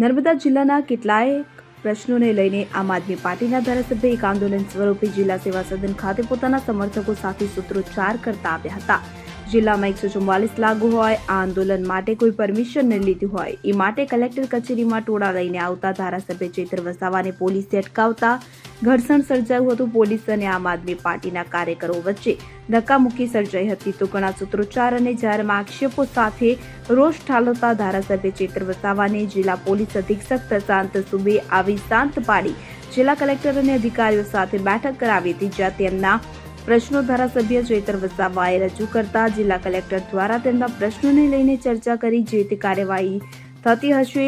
નર્મદા જિલ્લાના કેટલાય પ્રશ્નોને લઈને આમ આદમી પાર્ટીના ધારાસભ્ય એક આંદોલન સ્વરૂપે જિલ્લા સેવા સદન ખાતે પોતાના સમર્થકો સાથે સૂત્રોચ્ચાર કરતા આવ્યા હતા. જિલ્લામાં એકસો ચુમ્માલીસ લાગુ હોય આ આંદોલન માટે કોઈ પરમિશન ન લીધી હોય. એ માટે કલેક્ટર કચેરીમાં ટોળા લઈને આવતા ધારાસભ્ય ચેતર વસાવાને પોલીસે અટકાવતા ઘર્ષણ સર્જાયું હતું. પોલીસ અને આમ આદમી પાર્ટીના કાર્યકરો વચ્ચે ધક્કામુક્કી સર્જાઈ હતી. તો ઘણા સૂત્રોચ્ચાર અને જાહેરમાં આક્ષેપો સાથે રોષ ઠાલવતા ધારાસભ્ય ચેતર વસાવાને જિલ્લા પોલીસ અધિક્ષક પ્રશાંત સુબે આવી શાંત પાડી જિલ્લા કલેક્ટર અને અધિકારીઓ સાથે બેઠક કરાવી હતી જ્યાં તેમના પ્રશ્નો ધારાસભ્ય ચેતર વસાવાએ રજૂ કરતા જિલ્લા કલેક્ટર દ્વારા તેમના પ્રશ્નોને લઈને ચર્ચા કરી જે તે કાર્યવાહી થતી હશે,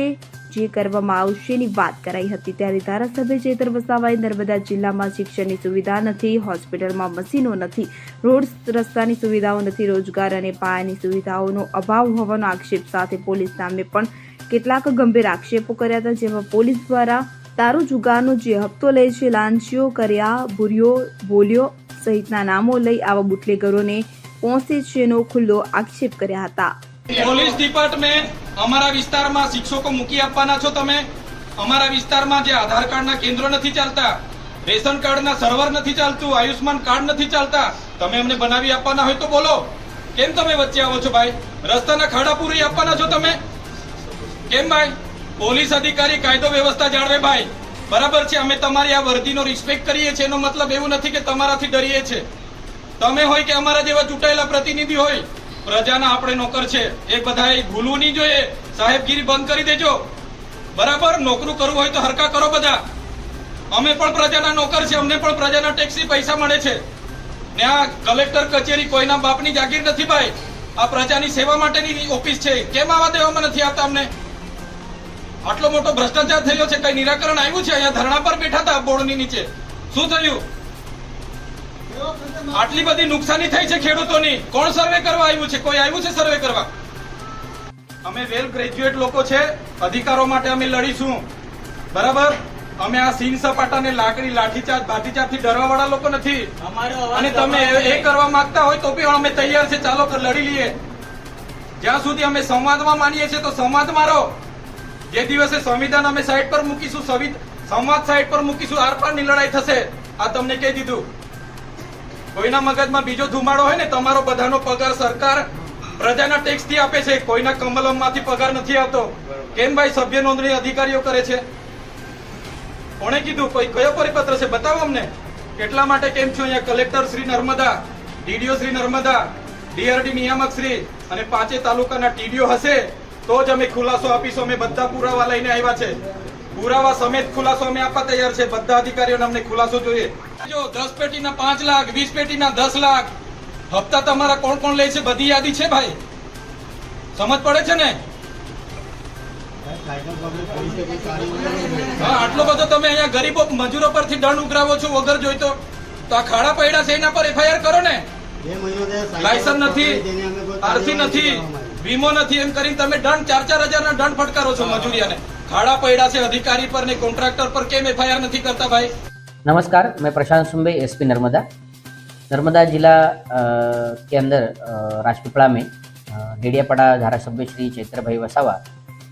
જે કરવામાં આવશેની વાત કરાઈ હતી. ત્યારે ધારાસભ્ય ચેતર વસાવાએ નર્મદા જિલ્લામાં શિક્ષણની સુવિધા નથી, હોસ્પિટલમાં મશીનો નથી, રોડ રસ્તાની સુવિધાઓ નથી, રોજગાર અને પાયાની સુવિધાઓનો અભાવ હોવાનો આક્ષેપ સાથે પોલીસ સામે પણ કેટલાક ગંભીર આક્ષેપો કર્યા હતા, જેમાં પોલીસ દ્વારા દારૂ જુગારનો જે હપ્તો લે છે લાંચીઓ કર્યા, ભૂરિયો, બોલ્યો સહિતના નામો લઈ આવા બુટલેગરોને પહોંચે છેનો ખુલ્લો આક્ષેપ કર્યા હતા. પોલીસ ડિપાર્ટમેન્ટ અમારા વિસ્તારમાં શિક્ષકો મૂકી આપવાના છો તમે? અમારા વિસ્તારમાં જે આધાર કાર્ડના કેન્દ્રો નથી ચાલતા, રેશન કાર્ડના સર્વર નથી ચાલતું આયુષ્માન કાર્ડ નથી ચાલતા, તમે અમને બનાવી આપવાના હોય તો બોલો. કેમ તમે વચ્ચે આવો છો ભાઈ? રસ્તાના ખાડા પૂરી આપવાના છો તમે? કેમ ભાઈ? પોલીસ અધિકારી કાયદો વ્યવસ્થા જાળવે ભાઈ. બરાબર છે, અમે તમારી આ વર્દીનો રિસ્પેક્ટ કરીએ છીએ, એનો મતલબ એવું નથી કે તમારાથી ડરીએ છે. તમે હોય કે અમારા જેવા ચૂંટાયેલા પ્રતિનિધિ હોય, પ્રજાના આપણે નોકર છે, એ બધાએ ભૂલવું નહીં જોઈએ. સાહેબગીરી બંધ કરી દેજો. બરાબર, નોકરું કરવું હોય તો હરકા કરો બધા. અમે પણ પ્રજાના નોકર છે, અમને પણ પ્રજાના ટેક્સી પૈસા મળે છે. ને આ કલેક્ટર કચેરી કોઈના બાપની જાગીર નથી, ભાઈ. આ પ્રજાની સેવા માટેની ઓફિસ છે. કેમ આવા દેવામાં નથી આવતા અમને? આટલો મોટો ભ્રષ્ટાચાર થયો છે કઈ નિરાકરણ આવ્યું છે? અહીંયા ધરણા પર બેઠા હતા બોર્ડની નીચે. શું થયું? આટલી બધી નુકસાની થઈ છે ખેડૂતોની. કોણ સર્વે કરવા આવ્યું છે? કોઈ આવ્યું છે સર્વે કરવા? અમે વેલ ગ્રેજ્યુએટ લોકો છે અધિકારો માટે અમે લડીશું. બરાબર? અમે આ સીન સપાટાને લાકડી લાઠીચાર્જ ભાતીચાર્જથી ડરવા વાળા લોકો નથી અને તમે એ- કરવા માંગતા હોય તો બી અમે તૈયાર છે. ચાલો લડી લઈએ. જ્યાં સુધી અમે સંવાદમાં માનીએ છીએ તો સંવાદમાં રહો. જે દિવસે સંવિધાન અમે સાઈડ પર મૂકીશું સંવાદ સાઈડ પર મૂકીશું, આર પારની લડાઈ થશે. આ તમને કહી દીધું. કોઈના મગજમાં બીજો ધુમાડો હોય ને, તમારો બધાનો પગાર સરકાર પ્રજાના ટેક્સથી આપે છે. કોઈના કમલમમાંથી પગાર નથી આવતો. કેમ ભાઈ સભ્ય નોંધણી અધિકારીઓ કરે છે? કોણે કીધું? કોઈ કયો પરિપત્ર છે? બતાવો અમને. એટલા માટે કેમ છો અહીંયા collector Shri Narmada DDO Shri Narmada DRD નિયામક શ્રી અને પાંચે તાલુકાના ટીડીઓ હશે? તો જ અમે ખુલાસો આપીશું. અમે બધા પુરાવા લઈને આવ્યા છે. પુરાવા સમેત ખુલાસો અમે આપવા તૈયાર છે. બધા અધિકારીઓને અમને ખુલાસો જોઈએ. જો દસ પેટીના પાંચ લાખ વીસ પેટીના દસ લાખ હપ્તા તમારા કોણ કોણ લે છે? બધી યાદી છે ભાઈ? સમજ પડે છે ને? હા આટલો બધો તમે અહીંયા ગરીબો મજૂરો પરથી દંડ ઉઘરાવો છો વગર જોઈતો તો. આ ખાડા પૈડા છે એના પર એફઆઈઆર કરો ને. લાયસન્સ નથી. આરસી નથી. વીમો નથી એમ કરીને તમે દંડ ચાર ચાર હજાર ના દંડ ફટકારો છો મજૂરિયાને ખાડા પૈડા છે અધિકારી પર ને કોન્ટ્રાક્ટર પર કેમ એફઆઈઆર નથી કરતા ભાઈ नमस्कार मैं प्रशांत सुम्बे एसपी नर्मदा नर्मदा जिला अ, के अंदर अ, राजपीपला में अ, डेडियापाड़ा धारासभ्य श्री चैत्र भाई वसावा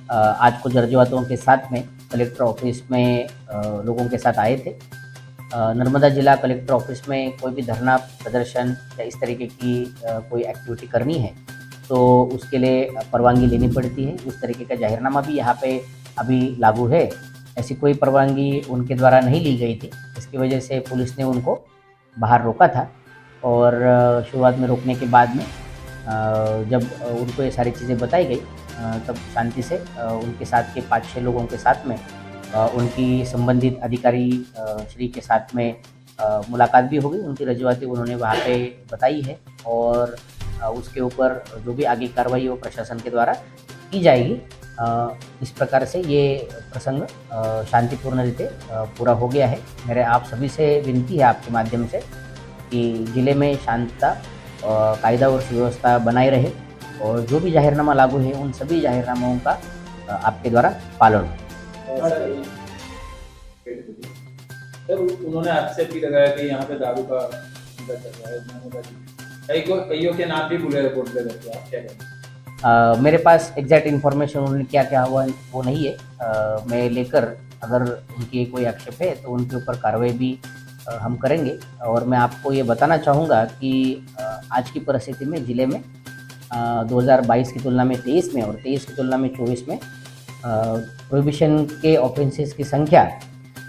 अ, आज कुछ रजुआतों के साथ में कलेक्टर ऑफिस में अ, लोगों के साथ आए थे अ, नर्मदा जिला कलेक्टर ऑफिस में कोई भी धरना प्रदर्शन या इस तरीके की अ, कोई एक्टिविटी करनी है तो उसके लिए परवानगी लेनी पड़ती है। उस तरीके का जाहिरनामा भी यहाँ पे अभी लागू है। ऐसी कोई परवानगी उनके द्वारा नहीं ली गई थी। इसकी वजह से पुलिस ने उनको बाहर रोका था और शुरुआत में रोकने के बाद में जब उनको ये सारी चीज़ें बताई गई तब शांति से उनके साथ के पाँच छः लोगों के साथ में उनकी संबंधित अधिकारी श्री के साथ में मुलाकात भी हो गई। उनकी रजुआती उन्होंने वहाँ पे बताई है और उसके ऊपर जो भी आगे कार्रवाई वो प्रशासन के द्वारा की जाएगी। इस प्रकार से ये प्रसंग शांतिपूर्ण रीते पूरा हो गया है। मेरे आप सभी से विनती है आपके माध्यम से कि ज़िले में शांतता कायदा और सुव्यवस्था बनाए रहे और जो भी जाहिरनामा लागू है, उन सभी जाहिरनामाओं का आपके द्वारा पालन हो। सर, उन्होंने आक्षेप भी लगाया कि यहाँ पे दारू का है कईयों के नाम भी रहते हैं आप क्या अ, मेरे पास एग्जैक्ट इन्फॉर्मेशन उन्होंने क्या क्या हुआ वो नहीं है। अ, मैं लेकर अगर उनकी कोई आक्षेप है तो उनके ऊपर कार्रवाई भी हम करेंगे। और मैं आपको ये बताना चाहूँगा कि आज की परिस्थिति में ज़िले में अ, 2022 की तुलना में 23 में और 23 की तुलना में 24 में प्रोहिबिशन के ऑफेंसेस की संख्या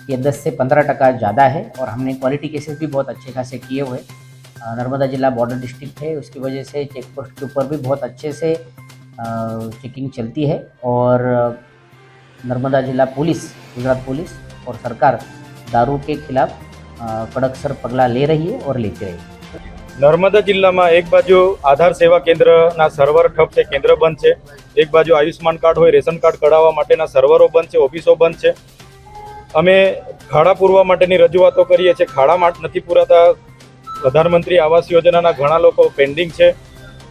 ये 10 से 15 टका ज़्यादा है। और हमने क्वालिटी केसेस भी बहुत अच्छे खासे किए हुए अ, नर्मदा जिला बॉर्डर डिस्ट्रिक्ट है उसकी वजह से चेक पोस्ट के ऊपर भी बहुत अच्छे से चेकिंग चलती है और अ, नर्मदा जिला पुलिस गुजरात पुलिस और सरकार दारू के खिलाफ अ, कड़क सर पगला ले रही है और लेती रहेगी નર્મદા જિલ્લામાં એક બાજુ આધાર સેવા કેન્દ્રના સર્વર ઠપ છે કેન્દ્ર બંધ છે એક બાજુ આયુષ્માન કાર્ડ હોય રેશન કાર્ડ કઢાવવા માટેના સર્વરો બંધ છે ઓફિસો બંધ છે અમે ખાડા પૂરવા માટેની રજૂઆતો કરીએ છીએ ખાડા માટે નથી પૂરાતા પ્રધાનમંત્રી આવાસ યોજનાના ઘણા લોકો પેન્ડિંગ છે.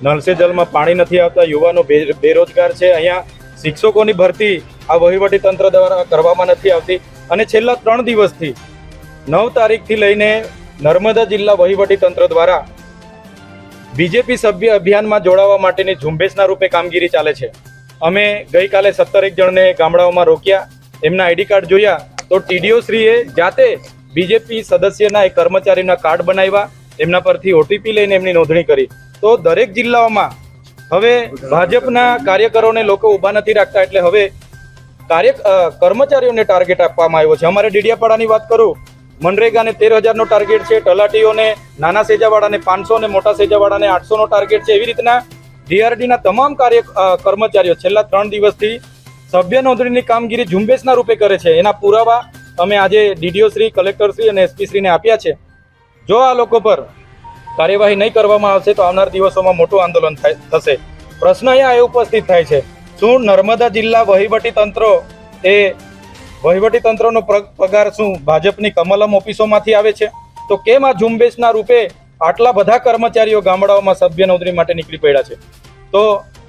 નળ જલમાં પાણી નથી આવતા, યુવાનો બેરોજગાર છે. અહીંયા શિક્ષકોની ભરતી આ વહીવટી તંત્ર દ્વારા કરવામાં નથી આવતી. અને છેલ્લા ત્રણ દિવસથી નવ તારીખથી લઈને નર્મદા જિલ્લા વહીવટી તંત્ર દ્વારા બીજેપી સભ્ય અભિયાનમાં જોડાવા માટેની ઝુંબેશના રૂપે કામગીરી ચાલે છે. અમે ગઈકાલે સત્તર એક જણને ગામડાઓમાં રોક્યા. એમના આઈડી કાર્ડ જોયા. તો ટીડીઓ શ્રીએ જાતે બીજેપી સદસ્યના એક કર્મચારીના કાર્ડ બનાવ્યા. એમના પરથી ઓટીપી લઈને એમની નોંધણી કરી. તો દરેક જિલ્લાઓમાં હવે ભાજપના કાર્યકરોને લોકો ઊભા નથી રાખતા એટલે હવે કાર્ય કર્મચારીઓને ટાર્ગેટ આપવામાં આવ્યો છે. અમારે ડીડિયાપાડાની વાત કરું, મનરેગાને તેર હજારનો ટાર્ગેટ છે, તલાટીઓને નાના સેજાવાળાને પાંચસો ને મોટા સેજાવાળાને આઠસોનો ટાર્ગેટ છે. એવી રીતના ડીઆરડીના તમામ કાર્ય કર્મચારીઓ છેલ્લા ત્રણ દિવસથી સભ્ય નોંધણીની કામગીરી ઝુંબેશના રૂપે કરે છે. એના પુરાવા અમે આજે ડીડીઓ શ્રી કલેક્ટર શ્રી અને એસપી શ્રીને આપ્યા છે. જો આ લોકો પર કાર્યવાહી નહીં કરવામાં આવશે તો આવનાર દિવસોમાં મોટું આંદોલન થશે. પ્રશ્ન અહીંયા એ ઉપસ્થિત થાય છે, શું નર્મદા જિલ્લા વહીવટી તંત્રો એ વહીવટી તંત્રનો પગાર શું ભાજપની કમલમ ઓફિસોમાંથી આવે છે? તો કેમ આ ઝુંબેશના રૂપે આટલા બધા કર્મચારીઓ ગામડાઓમાં સભ્ય નોંધણી માટે નીકળી પડ્યા છે? તો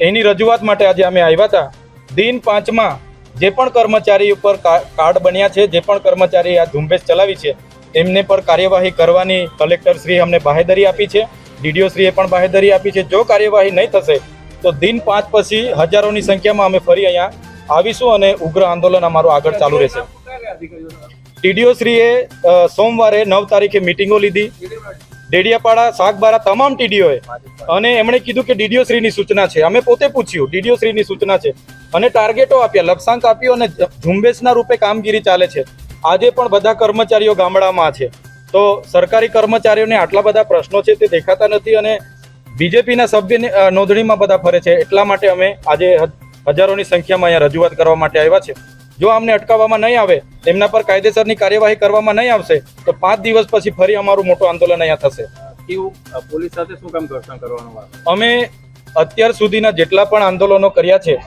એની રજૂઆત માટે આજે અમે આવ્યા હતા. દિન પાંચમાં જે પણ કર્મચારી ઉપર કાર્ડ બન્યા છે, જે પણ કર્મચારી આ ઝુંબેશ ચલાવી છે એમને પર કાર્યવાહી કરવાની કલેક્ટર શ્રી અમને બાહેધરી આપી છે. ડીડીઓ શ્રીએ પણ બાહેધરી આપી છે. જો કાર્યવાહી નહીં થશે, તો દિન પાંચ પછી હજારોની સંખ્યામાં અમે ફરી અહીંયા આવીશું અને ઉગ્ર આંદોલન અમારું આગળ ચાલુ રહેશે. ટીડીઓશ્રીએ સોમવારે નવ તારીખે મિટિંગો લીધી. ડેડિયાપાડા શાકબારા તમામ ટીડીઓએ અને એમણે કીધું કે ડીડીઓ શ્રીની સૂચના છે. અમે પોતે પૂછ્યું, ડીડીઓ શ્રીની સૂચના છે. અને ટાર્ગેટો આપ્યા, લક્ષ્યાંક આપ્યો અને ઝુંબેશના રૂપે કામગીરી ચાલે છે. આજે પણ બધા કર્મચારીઓ ગામડામાં છે. તો સરકારી કર્મચારીઓને આટલા બધા પ્રશ્નો છે તે દેખાતા નથી અને બીજેપીના સભ્યને નોંધણીમાં બધા ફરે છે. એટલા માટે અમે આજે હજારોની સંખ્યામાં અહીંયા રજૂઆત કરવા માટે આવ્યા છે. જો અમને અટકાવવામાં નહીં આવે એમના પર કાયદેસરની કાર્યવાહી કરવામાં નહીં આવશે તો પાંચ દિવસ પછી ફરી અમારું મોટું આંદોલન અહીંયા થશે. પોલીસ સાથે શું કામ ઘર્ષણ કરવાનું અમે અત્યાર સુધીના જેટલા પણ આંદોલનો કર્યા છે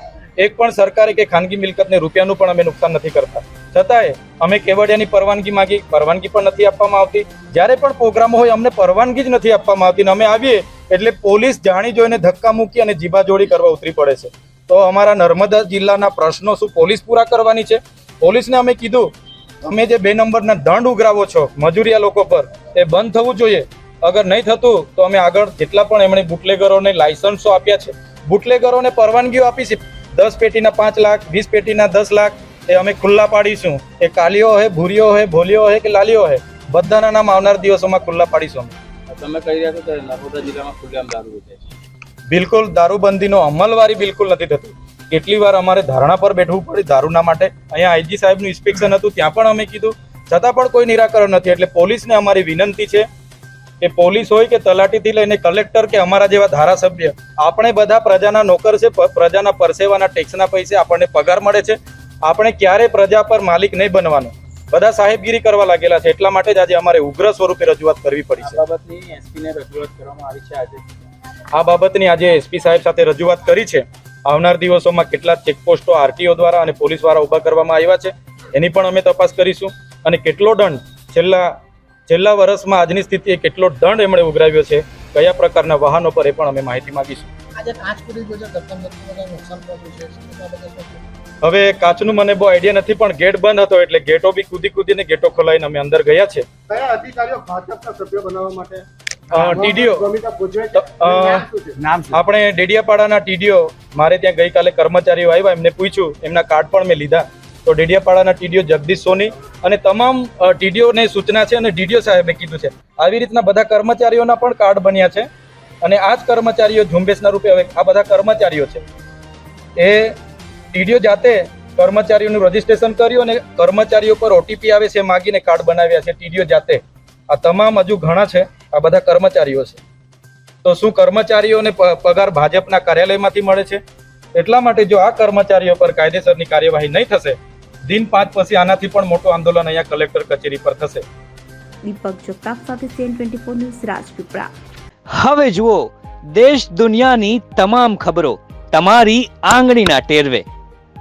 એક પણ સરકારી કે ખાનગી મિલકતને રૂપિયાનું પણ અમે નુકસાન નથી કરતા. છતાંય અમે કેવડિયાની પરવાનગી માંગી, પરવાનગી પણ નથી આપવામાં આવતી. જ્યારે પણ પ્રોગ્રામ હોય, અમને પરવાનગી જ નથી આપવામાં આવતી. અને અમે આવીએ એટલે પોલીસ જાણી જોઈને ધક્કા મૂકી અને જીબાજોડી કરવા ઉતરી પડે છે. તો અમારા નર્મદા જિલ્લાના પ્રશ્નો શું? પોલીસ પૂરા કરવાની છે? પોલીસને અમે કીધું, તમે જે બે નંબરના દંડ ઉઘરાવો છો, મજૂરિયા લોકો પર, એ બંધ થવું જોઈએ. અગર નહીં થતું, તો અમે આગળ જેટલા પણ એમણે બુટલેગરોને લાયસન્સો આપ્યા છે, બુટલેગરોને પરવાનગીઓ આપી છે. દસ પેટીના પાંચ લાખ, વીસ પેટીના દસ લાખ એ અમે ખુલ્લા પાડીશું. એ કાલીઓ હોય ભૂરીઓ હોય ભોલીઓ હોય કે લાલીઓ હોય બધાના નામ આવનાર દિવસોમાં ખુલ્લા પાડીશું અમે. તમે કહી રહ્યા છો કે નર્મદા જિલ્લામાં ખુલ્લેઆમ દારૂ વેચાય બિલકુલ દારૂબંધીનો અમલવારી બિલકુલ નથી થતી. કેટલી વાર અમારે ધારણા પર બેઠવું પડે દારૂના માટે. અહીંયા આઈજી સાહેબનું ઇન્સ્પેક્શન હતું ત્યાં પણ અમે કીધું. છતાં પણ કોઈ નિરાકરણ નથી એટલે પોલીસને અમારી વિનંતી છે કે પોલીસ હોય કે તલાટીથી લઈને કલેક્ટર કે અમારા જેવા ધારાસભ્ય આપણે બધા પ્રજાના નોકર છે પ્રજાના પરસેવાના ટેક્સના પૈસે આપણને પગાર મળે છે. આપણે ક્યારે પ્રજા પર માલિક નહીં બનવાનું. બધા સાહેબગીરી કરવા લાગેલા છે. એટલા માટે જ આજે અમારે ઉગ્ર સ્વરૂપે રજૂઆત કરવી પડી છે. આ બાબતની એસપીને રજૂઆત કરવામાં આવી છે આજે. આ બાબતની આજે એસપી સાહેબ સાથે રજૂઆત કરી છે. આવનાર દિવસોમાં કેટલા ચેકપોસ્ટો આરટીઓ દ્વારા અને પોલીસ દ્વારા ઊભા કરવામાં આવ્યા છે. એની પણ અમે તપાસ કરીશું. અને કેટલો દંડ છેલ્લા છેલ્લા વર્ષમાં આજની સ્થિતિએ કેટલો દંડ એમણે ઉઘરાવ્યો છે કયા પ્રકારના વાહનો પર એ પણ અમે માહિતી માંગીશું. આજે પાંચ બધા નુકસાન છે? હવે કાચનું મને બહુ આઈડિયા નથી પણ ગેટ બંધ હતો એટલે ગેટો બી કૂદી કૂદીને ગેટો ખોલાવીને અમે અંદર ગયા છે. કયા અધિકારીઓ ભાજપના સભ્ય બનાવવા માટે? ટીડીઓ? આપણે ડેડિયાપાડાના ટીડીઓ મારે ત્યાં ગઈકાલે કર્મચારીઓ આવ્યા એમને પૂછ્યું એમના કાર્ડ પણ મેં લીધા. તો ડેડિયાપાડાના ટીડીઓ જગદીશ સોની અને તમામ ટીડીઓને સૂચના છે અને ડીડીઓ સાહેબે કીધું છે. આવી રીતના બધા કર્મચારીઓના પણ કાર્ડ બન્યા છે. અને આ જ કર્મચારીઓ ઝુંબેશના રૂપે હવે આ બધા કર્મચારીઓ છે. એ ટીડીઓ જાતે કર્મચારીઓનું રજીસ્ટ્રેશન કર્યું અને કર્મચારીઓ પર ઓટીપી આવે છે માગીને કાર્ડ બનાવ્યા છે ટીડીઓ જાતે. આ તમામ હજુ ઘણા છે આ બધા કર્મચારીઓ છે. તો શું કર્મચારીઓને પગાર ભાજપના કાર્યાલયમાંથી મળે છે? એટલા માટે જો આ કર્મચારીઓ પર કાયદેસરની કાર્યવાહી નહીં થશે દિન પાંચ પછી આનાથી પણ મોટું આંદોલન અહીંયા કલેક્ટર કચેરી પર થશે. દીપક જગતાપ સાથે CN twenty four news Rajpipla. હવે જુઓ દેશ દુનિયાની તમામ ખબરો તમારી આંગળીના ટેરવે.